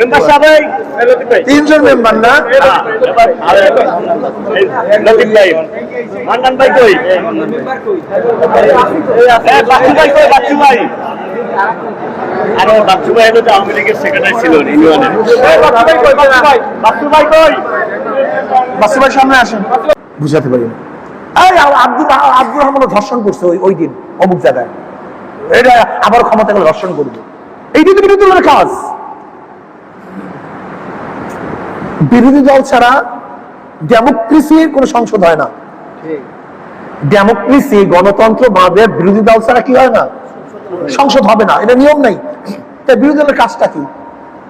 Member সাহেব তিনজন member না? লতিফ ভাই। মান্নান ভাই কই? বাচ্চু ভাই কই বাচ্চু ভাই? আরে বাচ্চু ভাই তো আওয়ামী লীগের সেক্রেটারি ছিল ইউনিয়নে বাচ্চু ভাই কই বাচ্চু ভাই? বাচ্চু ভাই কই? বাসু ভাই সামনে আসেন। বুঝাতে পারি এই আব্দুল আব্দুর রহমান ধর্ষণ করছে ওই ওই দিন অমুক জায়গায়। এটা আবার ক্ষমতা গেলে ধর্ষণ করবে। এইটা তো বিরোধী কাজ। বিরোধী দল ছাড়া ডেমোক্রেসির কোনো সংসদ হয় না। ডেমোক্রেসি গণতন্ত্র বাদের বিরোধী দল ছাড়া কি হয় না? সংসদ হবে না এটা নিয়ম নাই। তাই বিরোধী দলের কাজটা কি?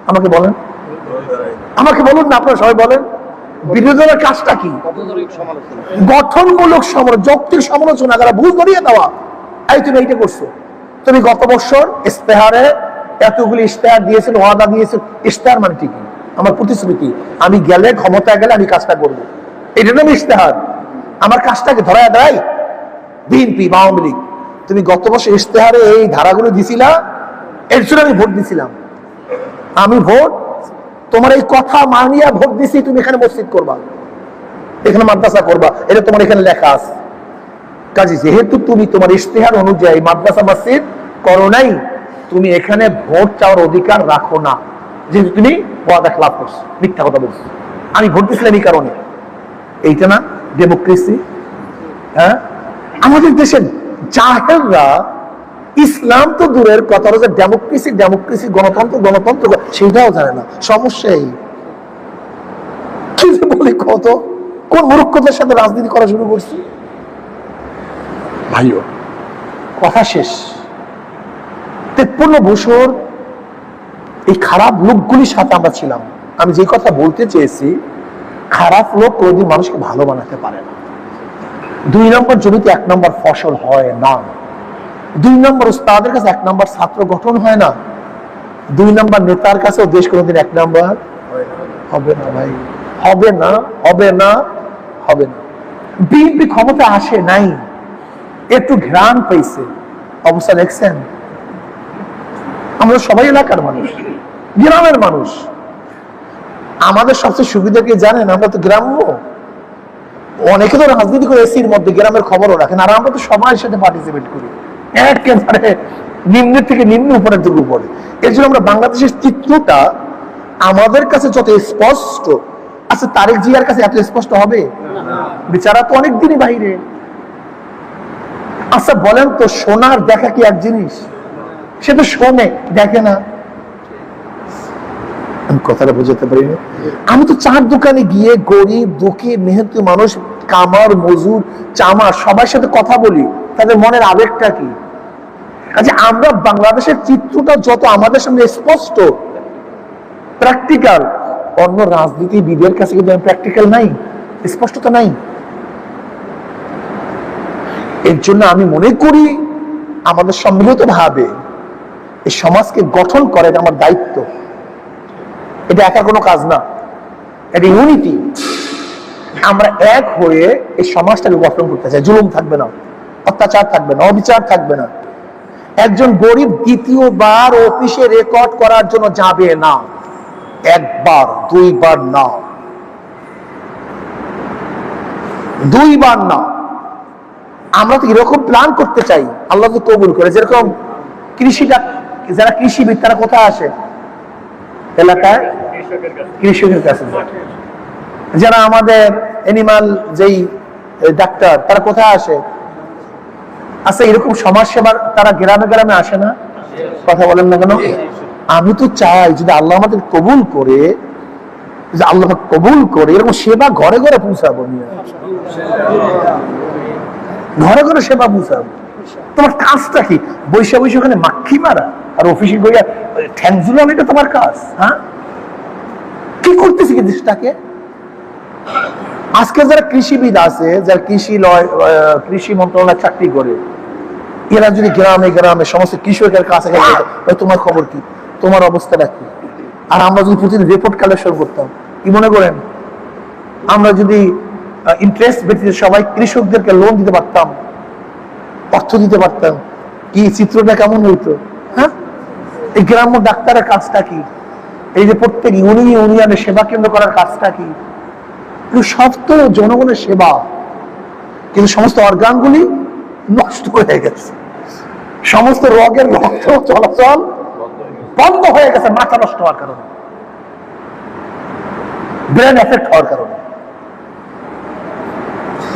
আমাকে বলেন। আমাকে বলুন না আপনারা সবাই বলেন। বিরোধী দলের কাজটা কি? গঠনমূলক সমালোচনা। যৌক্তিক সমালোচনা করা ভুল ধরিয়ে দেওয়া এই তুমি এইটা করছ। তুমি গত বছর ইস্তেহারে এতগুলি ইস্তেহার দিয়েছেন ওয়াদা দিয়েছিল ইস্তেহার মানে কি আমার প্রতিশ্রুতি, আমি গেলে, ক্ষমতায় গেলে আমি কাজটা করব। এটা নাম ইশতেহার। আমার কাজটাকে ধরা দেয় বিএনপি বা আওয়ামী লীগ। তুমি গত বছর ইশতেহারে এই ধারাগুলো দিছিলা, এর জন্য আমি ভোট দিছিলাম। আমি ভোট, তোমার এই কথা মানিয়া ভোট দিছি, তুমি এখানে মসজিদ করবা। এখানে মাদ্রাসা করবা, এটা তোমার এখানে লেখা আছে। কাজে যেহেতু তুমি তোমার ইশতেহার অনুযায়ী মাদ্রাসা, মসজিদ করো নাই, তুমি এখানে ভোট চাওয়ার অধিকার রাখো না। যেহেতু তুমি ওয়াদা খেলাপ করছ, মিথ্যা কথা বলছো। আমি ভোট দিয়েছিলাম এই কারণে। এইটা না ডেমোক্রেসি হ্যাঁ? আমাদের দেশের জাহেররা ইসলাম তো দূরের কথা যে ডেমোক্রেসি ডেমোক্রেসি গণতন্ত্র গণতন্ত্র, সেটাও জানে না। সমস্যা এই। কি বলি কত কোন মূর্খদের সাথে রাজনীতি করা শুরু করছি? ভাইও, কথা শেষ। তেপ্পন্ন বছর এই খারাপ লোকগুলির সাথে আমরা ছিলাম। আমি যে কথা বলতে চেয়েছি, খারাপ লোক কোনোদিন মানুষকে ভালো বানাতে পারে না। দুই নম্বর জমিতে এক নম্বর ফসল হয় না। দুই নম্বর উস্তাদের কাছে এক নম্বর ছাত্র গঠন হয় না। দুই নম্বর নেতার কাছেও দেশ কোনোদিন এক নম্বর হবে না ভাই। হবে না হবে না হবে না। বিএনপি ক্ষমতা আসে নাই। একটু ঘ্রাণ পাইছে। অবস্থা দেখছেন? আমরা সবাই এলাকার মানুষ, গ্রামের মানুষ। আমাদের সবচেয়ে সুবিধা কি জানেন? আমরা তো গ্রাম্য। অনেকে তো রাজনীতি করে এসির মধ্যে গ্রামের খবরও রাখেন, আর আমরা তো সবার সাথে পার্টিসিপেট করি। একেবারে নিম্নের থেকে নিম্ন উপরের দিকে উপরে এর জন্য আমরা বাংলাদেশের চিত্রটা আমাদের কাছে যত স্পষ্ট আচ্ছা তারেক জিয়ার কাছে এত স্পষ্ট হবে? বিচারা তো অনেক দিনই বাইরে। আচ্ছা বলেন তো, সোনার দেখা কি এক জিনিস? সে তো শোনে, দেখে না। আমি কথাটা বোঝাতে পারি না আমি তো চার দোকানে গিয়ে গরিব, দুঃখী মেহনতি মানুষ, কামার, মজুর, চামার, সবার সাথে কথা বলি, তাদের মনের আবেগটা কি? কাজে আমরা বাংলাদেশের চিত্রটা যত আমাদের সামনে স্পষ্ট প্র্যাকটিক্যাল অন্য রাজনীতিবিদের কাছে কিন্তু প্র্যাকটিক্যাল নাই, স্পষ্টতা নাই। এর জন্য আমি মনে করি, আমাদের সম্মিলিত ভাবে এই সমাজকে গঠন করে এটা আমার দায়িত্ব। এটা একা কোনো কাজ না। এটা ইউনিটি। আমরা এক হয়ে এই সমাজটাকে গঠন করতে চাই। জুলুম থাকবে না, অত্যাচার থাকবে না, অবিচার থাকবে না। একজন গরিব দ্বিতীয়বার অফিসে রেকর্ড করার জন্য যাবে না। একবার, দুইবার না। দুইবার না। আমরা তো এরকম প্ল্যান করতে চাই। আল্লাহ তো কবুল করে। যেরকম কৃষিটা যারা কৃষিবিদ, তারা কোথায় আসে? এলাকায়? কৃষকের কাছে যারা আমাদের এনিমাল যেই ডাক্তার, তারা কোথায় আসে? আচ্ছা এরকম সমাজ সেবার তারা গ্রামে গ্রামে আসে না? কথা বলেন না কেন? আমি তো চাই যদি আল্লাহ আমাদের কবুল করে যে আল্লাহ কবুল করে, এরকম সেবা ঘরে ঘরে পৌঁছাবো ঘরে ঘরে সেবা পৌঁছাবো। তোমার কাজটা কি? বৈশা বৈশা ওখানে মাক্ষি মারা আর অফিসে গিয়া ঠ্যাং এটা তোমার কাজ। হ্যাঁ? কি করতেছি কি দেশটাকে? আজকে যারা কৃষিবিদ আছে যারা কৃষি লয় কৃষি মন্ত্রণালয় চাকরি করে এরা যদি গ্রামে গ্রামে সমস্ত কৃষকের কাছে গেলে বলতো, "ভাই, তোমার খবর কি? তোমার অবস্থাটা কি? আর আমরা যদি প্রতিদিন রিপোর্ট কালেকশন করতাম কি মনে করেন? আমরা যদি ইন্টারেস্ট ব্যতীত সবাই কৃষকদেরকে লোন দিতে পারতাম অর্থ দিতে পারতাম কি চিত্রটা কেমন হইতো? এই গ্রাম্য ডাক্তারের কাজটা কি? এই যে প্রত্যেক ইউনি ইউনিয়নে সেবা কেন্দ্র করার কাজটা কি? সব তো জনগণের সেবা। কিন্তু সমস্ত অর্গানগুলি নষ্ট হয়ে গেছে। সমস্ত রোগের রক্ত চলাচল বন্ধ হয়ে গেছে, মাথা নষ্ট হওয়ার কারণে। ব্রেন এফেক্ট হওয়ার কারণে।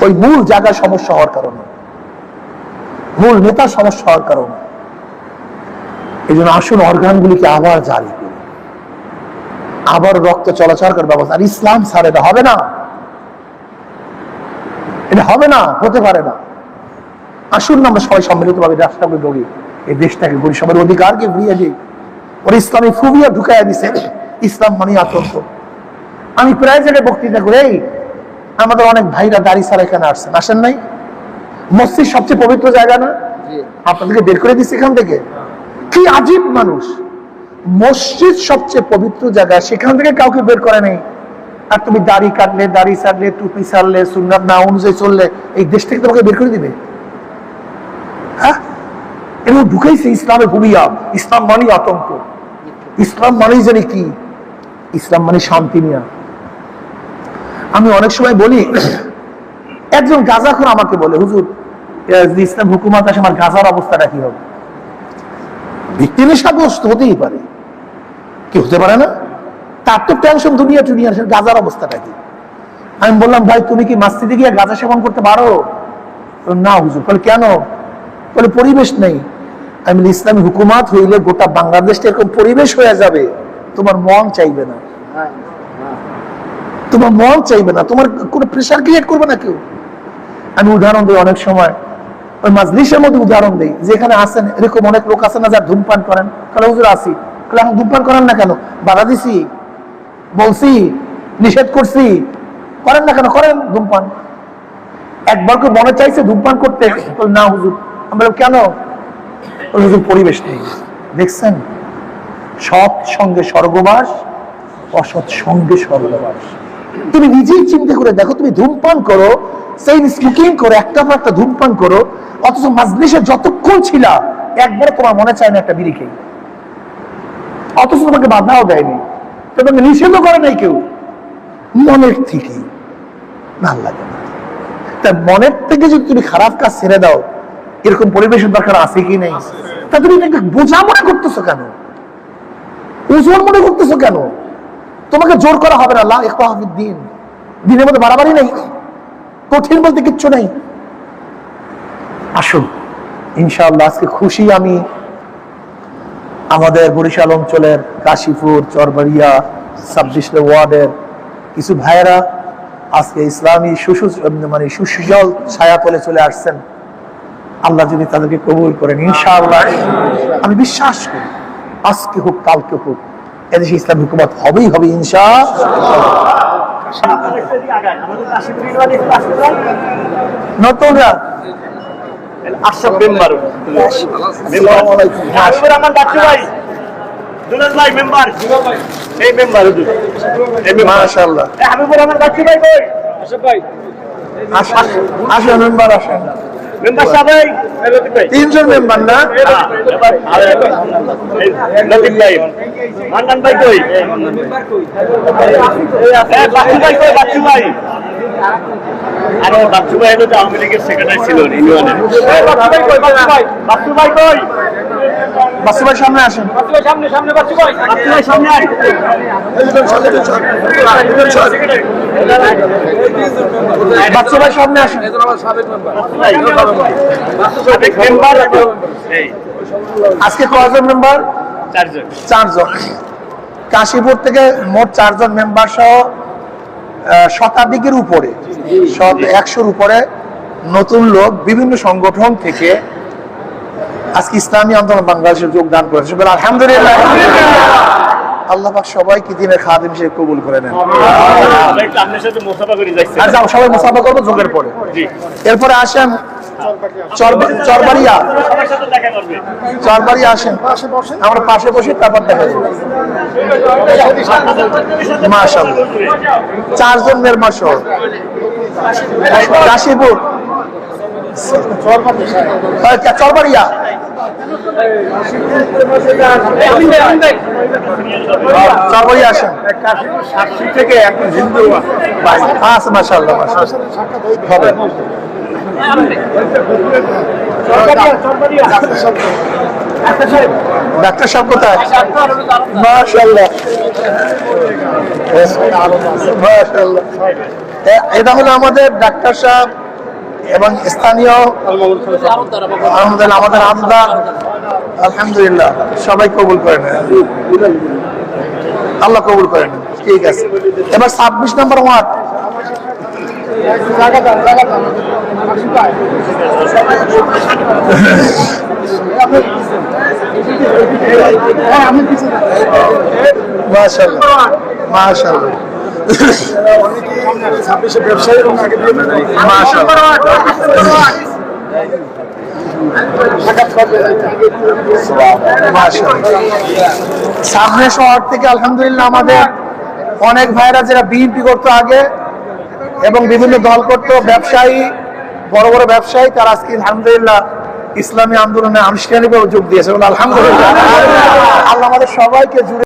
ওই মূল জায়গায় সমস্যা হওয়ার কারণে। মূল নেতার সমস্যা হওয়ার কারণে। এই জন্য আসুন অর্গানগুলিকে আবার জারি করি। আবার রক্ত চলাচল করার ব্যবস্থা। আর ইসলাম স্যার এটা হবে না। এটা হবে না হতে পারে না। আসুন না আমরা সবাই সম্মিলিত ভাবে রাষ্ট্রকে গড়ি। এই দেশটাকে গড়ি। সবার অধিকারকে ঘুরিয়ে যাই ওর ইসলামী ফুবিয়া ঢুকাইয়া দিছে। ইসলাম মানে আতঙ্ক আমি প্রায় জায়গায় বক্তৃতা করে এই আমাদের অনেক ভাইরা দাড়ি ছাড়া এখানে আসছেন। আসেন নাই? মসজিদ সবচেয়ে পবিত্র জায়গা না? আপনাদেরকে বের করে দিচ্ছে এখান থেকে। কি আজীব মানুষ। মসজিদ সবচেয়ে পবিত্র জায়গা, সেখান থেকে কাউকে বের করে নেই। আর তুমি দাড়ি কাটলে, দাড়ি ছাড়লে টুপি ছাড়লে সুন্নাত না অনুযায়ী চললে, এই দেশ থেকে তোমাকে বের করে দিবে? হ্যাঁ? এবং ঢুকাইছে ইসলামের ভূমিয়া। ইসলাম মানে আতঙ্ক। ইসলাম মানেই জানি কি? ইসলাম মানে শান্তি নিয়া। আমি অনেক সময় বলি, একজন গাজাখোর আমাকে বলে, হুজুর ইসলাম হুকুমাত আসে, আমার গাজার অবস্থাটা কি হবে? ব্যক্তি নেশাগ্রস্ত হতেই পারে। কি হতে পারে না? তার তো টেনশন দুনিয়া টুনিয়া গাজার অবস্থাটা কি? আমি বললাম, ভাই, তুমি কি মাস্তিতে গিয়ে গাঁজা সেবন করতে পারো? না হুজুর। বলে, কেন? বলে, পরিবেশ নেই। আমি ইসলামী হুকুমাত হইলে গোটা বাংলাদেশটা এরকম পরিবেশ হয়ে যাবে। তোমার মন চাইবে না। তোমার মন চাইবে না। তোমার কোনো প্রেশার ক্রিয়েট করবে না কেউ। আমি উদাহরণ দিই অনেক সময়। ওই মাজলিসের মধ্যে উদাহরণ দিই, যেখানে আসেন এরকম অনেক লোক আছে না যারা ধূমপান করেন। তাহলে হুজুর আসি তাহলে এখন ধূমপান করেন না কেন? বাধা দিছি, বলছি, নিষেধ করছি। করেন না কেন? করেন ধূমপান। একবার করে মনে চাইছে ধূমপান করতে না হুজুর। আমি বললাম, কেন? হুজুর, পরিবেশ নেই। দেখছেন? সৎ সঙ্গে স্বর্গবাস অসৎ সঙ্গে স্বর্গবাস। তুমি নিজেই চিন্তা করে দেখো, তুমি ধূমপান করো, সেই স্মোকিং করো, একটা পর একটা ধূমপান করো, অথচ মাজলিসে যতক্ষণ ছিলা, একবারে তোমার মনে চায় না একটা বিড়ি খেয়ে। অথচ তোমাকে বাধাও দেয়নি। তোমাকে নিষেধও করে নাই কেউ। মনের থেকে ভালো লাগে না। তা মনের থেকে যদি তুমি খারাপ কাজ ছেড়ে দাও, এরকম পরিবেশের দরকার আছে কি নেই? তা তুমি বোঝা মনে করতেছো কেন? ওজন মনে করতেছো কেন? তোমাকে জোর করা হবে না দিন। দিনের মধ্যে বাড়াবাড়ি নেই, কঠিন বলতে কিচ্ছু নেই। আসুন, ইনশাআল্লাহ আজকে খুশি আমি আমাদের বরিশাল অঞ্চলের কাশীপুর, চরবাড়িয়া, ছাব্বিশ ওয়ার্ডের কিছু ভাইয়েরা আজকে ইসলামী সুসু মানে সুসজল ছায়া তলে চলে আসছেন। আল্লাহ যদি তাদেরকে কবুল করেন, ইনশাআল্লাহ। আমি বিশ্বাস করি, আজকে হোক, কালকে হোক এদেশে ইসলাম হুকুমত হবেই হবে ইনশা নতুনরা। আশরাফ মেম্বার। মেম্বার হাবিবুর বাচ্চু ভাই। দুলাল ভাই মেম্বার। এই মেম্বার হুজুর এই মাশাআল্লাহ। হাবিবুর রহমান বাচ্চু ভাই কই? আসেন আসেন মেম্বার আসেন। মেম্বার ভাই তিনজন মেম্বার না? লতিফ ভাই মান্নান ভাই কই? বাচ্চু ভাই কই বাচ্চু ভাই? আরে বাচ্চু ভাই তো আওয়ামী লীগের সেক্রেটারি ছিল ইউনিয়নের বাচ্চু ভাই কই বাচ্চু ভাই? বাচ্চু ভাই কই? বাসু ভাই সামনে আসেন। সামনে সামনে বাচ্চু ভাই সামনে আয় বাচ্চু ভাই সামনে আসেন। সাবেক মেম্বার এই। আজকে কয়জন মেম্বার চারজন। চারজন। কাশীপুর থেকে মোট চারজন মেম্বার সহ শতাধিকের উপরে শত একশোর উপরে নতুন লোক বিভিন্ন সংগঠন থেকে আজকে ইসলামী আন্দোলন বাংলাদেশে যোগদান করেছে। আলহামদুলিল্লাহ। আল্লাহ পাক সবাইকে দিনের খাদিম হিসেবে কবুল করে নেন। আমরা একটু আপনার সাথে মোসাফা করে যাচ্ছি আর যাও সবাই মুসাফা করব যোগের পরে। এরপরে আসেন চরবাড়িয়া সবার সাথে দেখা করবে চরবাড়িয়া আসেন। আমরা পাশে বসে তারপর দেখা যাবে। মাশাআল্লাহ। চারজন মেম্বার সহ কাশীপুর। চরবাড়িয়া মাসাল্লাহ মাসাল্লাহ ডাক্তার সাহেব কোথায়? মাশাল্লাহ এটা হলো আমাদের ডাক্তার সাহেব। এবং স্থানীয় আমাদের আমাদের আলহামদুলিল্লাহ, সবাই কবুল করে নেন আল্লাহ কবুল করে নেন ঠিক আছে। এবার ছাব্বিশ নম্বর ওয়ার্ড। মাশাল্লাহ মাশাল্লাহ সামনে শহর থেকে আলহামদুলিল্লাহ আমাদের অনেক ভাইরা যারা বিএনপি করতো আগে এবং বিভিন্ন দল করতো, ব্যবসায়ী, বড় বড় ব্যবসায়ী, তারা আজকে আলহামদুলিল্লাহ ইসলামী আন্দোলনে আনুষ্ঠানিকভাবে যোগ দিয়েছে। আলহামদুলিল্লাহ। আল্লাহ আমাদের সবাইকে জুড়ে